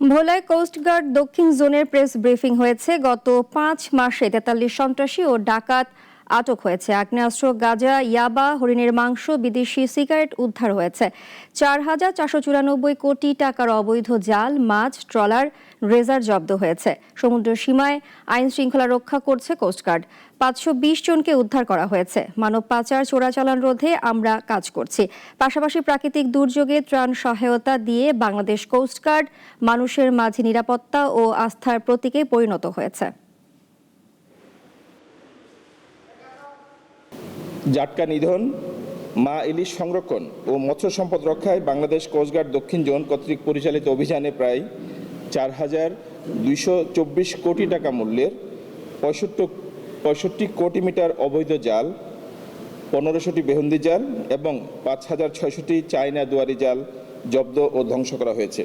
ভোলায় কোস্টগার্ড দক্ষিণ জোনের প্রেস ব্রিফিং হয়েছে। গত পাঁচ মাসে তেতাল্লিশ সন্ত্রাসী ও ডাকাত আটক হয়েছে। আগ্নেয়াস্ত্র, গাঁজা, ইয়াবা, হরিণের মাংস, বিদেশি সিগারেট উদ্ধার হয়েছে। চার হাজার চারশো চুরানব্বই কোটি টাকার অবৈধ জাল, মাছ, ট্রলার, রেজার জব্দ হয়েছে। সমুদ্র সীমায় আইন শৃঙ্খলা রক্ষা করছে কোস্টগার্ড পাঁচশো বিশ জনকে উদ্ধার করা হয়েছে। মানব পাচার, চোরাচালান রোধে আমরা কাজ করছি। পাশাপাশি প্রাকৃতিক দুর্যোগে ত্রাণ সহায়তা দিয়ে বাংলাদেশ কোস্টগার্ড মানুষের মাঝে নিরাপত্তা ও আস্থার প্রতীকে পরিণত হয়েছে। জাটকা নিধন, মা ইলিশ সংরক্ষণ ও মৎস্য সম্পদ রক্ষায় বাংলাদেশ কোস্টগার্ড দক্ষিণ জোন কর্তৃক পরিচালিত অভিযানে প্রায় চার হাজার দুইশো চব্বিশ কোটি টাকা মূল্যের পঁয়ষট্টি পঁয়ষট্টি কোটি মিটার অবৈধ জাল, পনেরোশোটি বেহন্দি জাল এবং পাঁচ হাজার ছয়শটি চায়না দুয়ারি জাল জব্দ ও ধ্বংস করা হয়েছে।